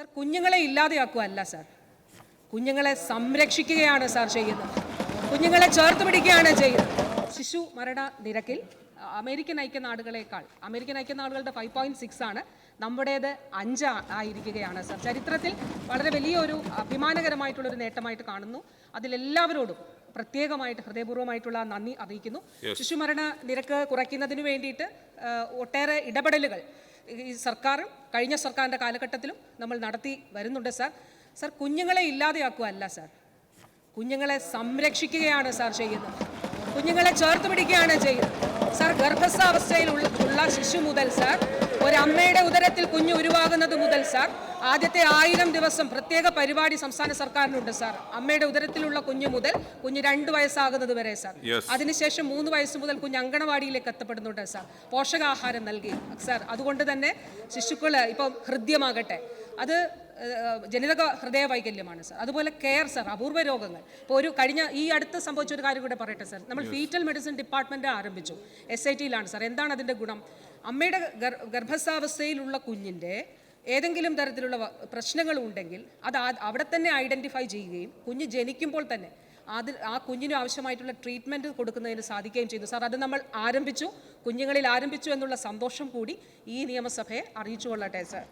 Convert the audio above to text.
Sir കുഞ്ഞുങ്ങളെ ഇല്ലാതെയാക്കുകയല്ല sir. കുഞ്ഞുങ്ങളെ സംരക്ഷിക്കുകയാണ് sir ചെയ്യുന്നത്. കുഞ്ഞുങ്ങളെ ചേർത്ത് പിടിക്കുകയാണ് ചെയ്യുന്നത്. ശിശു മരണ നിരക്കിൽ അമേരിക്കൻ ഐക്യനാടുകളേക്കാൾ അമേരിക്കൻ ഐക്യനാടുകളുടെ ഫൈവ് പോയിന്റ് സിക്സ് ആണ് നമ്മുടേത് അഞ്ച് ആയിരിക്കുകയാണ് സാർ. ചരിത്രത്തിൽ വളരെ വലിയൊരു അഭിമാനകരമായിട്ടുള്ളൊരു നേട്ടമായിട്ട് കാണുന്നു. അതിലെല്ലാവരോടും പ്രത്യേകമായിട്ട് ഹൃദയപൂർവമായിട്ടുള്ള നന്ദി അറിയിക്കുന്നു. ശിശുമരണ നിരക്ക് കുറയ്ക്കുന്നതിന് വേണ്ടിയിട്ട് ഒട്ടേറെ ഇടപെടലുകൾ ഈ സർക്കാരും കഴിഞ്ഞ സർക്കാരിന്റെ കാലഘട്ടത്തിലും നമ്മൾ നടത്തി വരുന്നുണ്ട് സാർ. സാർ കുഞ്ഞുങ്ങളെ ഇല്ലാതെയാക്കുകയല്ല സാർ. കുഞ്ഞുങ്ങളെ സംരക്ഷിക്കുകയാണ് സാർ ചെയ്യുന്നത്. കുഞ്ഞുങ്ങളെ ചേർത്ത് പിടിക്കുകയാണ് ചെയ്യുന്നത്. സാർ ഉള്ള ശിശു മുതൽ സാർ ഒരമ്മയുടെ ഉദരത്തിൽ കുഞ്ഞ് ഉരുവാകുന്നത് മുതൽ സാർ ആദ്യത്തെ ആയിരം ദിവസം പ്രത്യേക പരിപാടി സംസ്ഥാന സർക്കാരിനുണ്ട് സാർ. അമ്മയുടെ ഉദരത്തിലുള്ള കുഞ്ഞു മുതൽ കുഞ്ഞ് രണ്ട് വയസ്സാകുന്നത് വരെ സാർ. അതിനുശേഷം മൂന്ന് വയസ്സ് മുതൽ കുഞ്ഞ് അങ്കണവാടിയിലേക്ക് എത്തപ്പെടുന്നുണ്ട് സാർ. പോഷകാഹാരം നൽകി സാർ. അതുകൊണ്ട് തന്നെ ശിശുക്കൾ ഇപ്പം ഹൃദ്യമാകട്ടെ. അത് ജനിതക ഹൃദയ വൈകല്യമാണ് സാർ. അതുപോലെ കെയർ സാർ അപൂർവ രോഗങ്ങൾ. ഇപ്പോൾ ഒരു കഴിഞ്ഞ ഈ അടുത്ത് സംഭവിച്ച ഒരു കാര്യം കൂടെ പറയട്ടെ സാർ. നമ്മൾ ഫീറ്റൽ മെഡിസിൻ ഡിപ്പാർട്ട്മെന്റ് ആരംഭിച്ചു. എസ് ഐ ടിയിലാണ് സാർ. എന്താണ് അതിന്റെ ഗുണം? അമ്മയുടെ ഗർ- ഗർഭസ്ഥാവസ്ഥയിലുള്ള കുഞ്ഞിന്റെ ഏതെങ്കിലും തരത്തിലുള്ള പ്രശ്നങ്ങൾ ഉണ്ടെങ്കിൽ അത് അവിടെ തന്നെ ഐഡന്റിഫൈ ചെയ്യുകയും കുഞ്ഞ് ജനിക്കുമ്പോൾ തന്നെ അതിൽ ആ കുഞ്ഞിന് ആവശ്യമായിട്ടുള്ള ട്രീറ്റ്മെന്റ് കൊടുക്കുന്നതിന് സാധിക്കുകയും ചെയ്തു സാർ അത് നമ്മൾ ആരംഭിച്ചു. കുഞ്ഞുങ്ങളിൽ ആരംഭിച്ചു എന്നുള്ള സന്തോഷം കൂടി ഈ നിയമസഭയെ അറിയിച്ചു കൊള്ളട്ടെ സാർ.